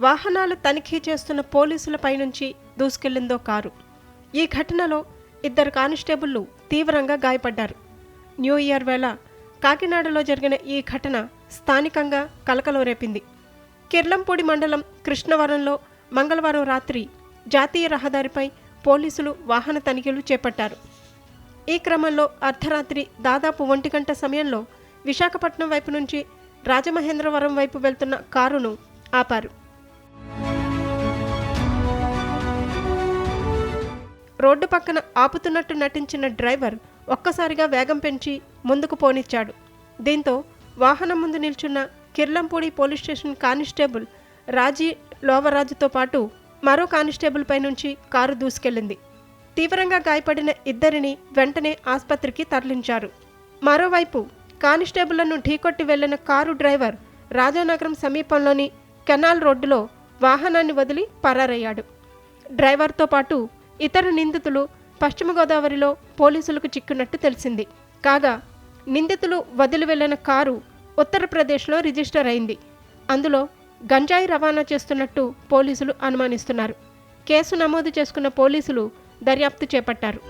వాహనాలు తనిఖీ చేస్తున్న పోలీసులపై నుంచి దూసుకెళ్ళిందో కారు. ఈ ఘటనలో ఇద్దరు కానిస్టేబుళ్ళు తీవ్రంగా గాయపడ్డారు. న్యూ ఇయర్ వేళ కాకినాడలో జరిగిన ఈ ఘటన స్థానికంగా కలకలం రేపింది. కిర్లంపూడి మండలం కృష్ణవరంలో మంగళవారం రాత్రి జాతీయ రహదారిపై పోలీసులు వాహన తనిఖీలు చేపట్టారు. ఈ క్రమంలో అర్ధరాత్రి దాదాపు ఒంటి గంట సమయంలో విశాఖపట్నం వైపు నుంచి రాజమహేంద్రవరం వైపు వెళ్తున్న కారును ఆపారు. రోడ్డు పక్కన ఆపుతున్నట్టు నటించిన డ్రైవర్ ఒక్కసారిగా వేగం పెంచి ముందుకు పోనిచ్చాడు. దీంతో వాహనం ముందు నిల్చున్న Kirlampudi police station constable Raji లోవరాజుతో పాటు మరో కానిస్టేబుల్ పై నుంచి కారు దూసుకెళ్ళింది తీవ్రంగా గాయపడిన ఇద్దరిని వెంటనే ఆసుపత్రికి తరలించారు. మరోవైపు కానిస్టేబుళ్ళను ఢీకొట్టి వెళ్ళిన కారు డ్రైవర్ రాజానగరం సమీపంలోని కెనాల్ రోడ్డులో వాహనాన్ని వదిలి పరారయ్యాడు. డ్రైవర్తో పాటు ఇతర నిందితులు పశ్చిమ గోదావరిలో పోలీసులకు చిక్కున్నట్టు తెలిసింది. కాగా నిందితులు వదిలి వెళ్ళిన కారు ఉత్తరప్రదేశ్లో రిజిస్టర్ అయింది. అందులో గంజాయి రవాణా చేస్తున్నట్టు పోలీసులు అనుమానిస్తున్నారు. కేసు నమోదు చేసుకున్న పోలీసులు దర్యాప్తు చేపట్టారు.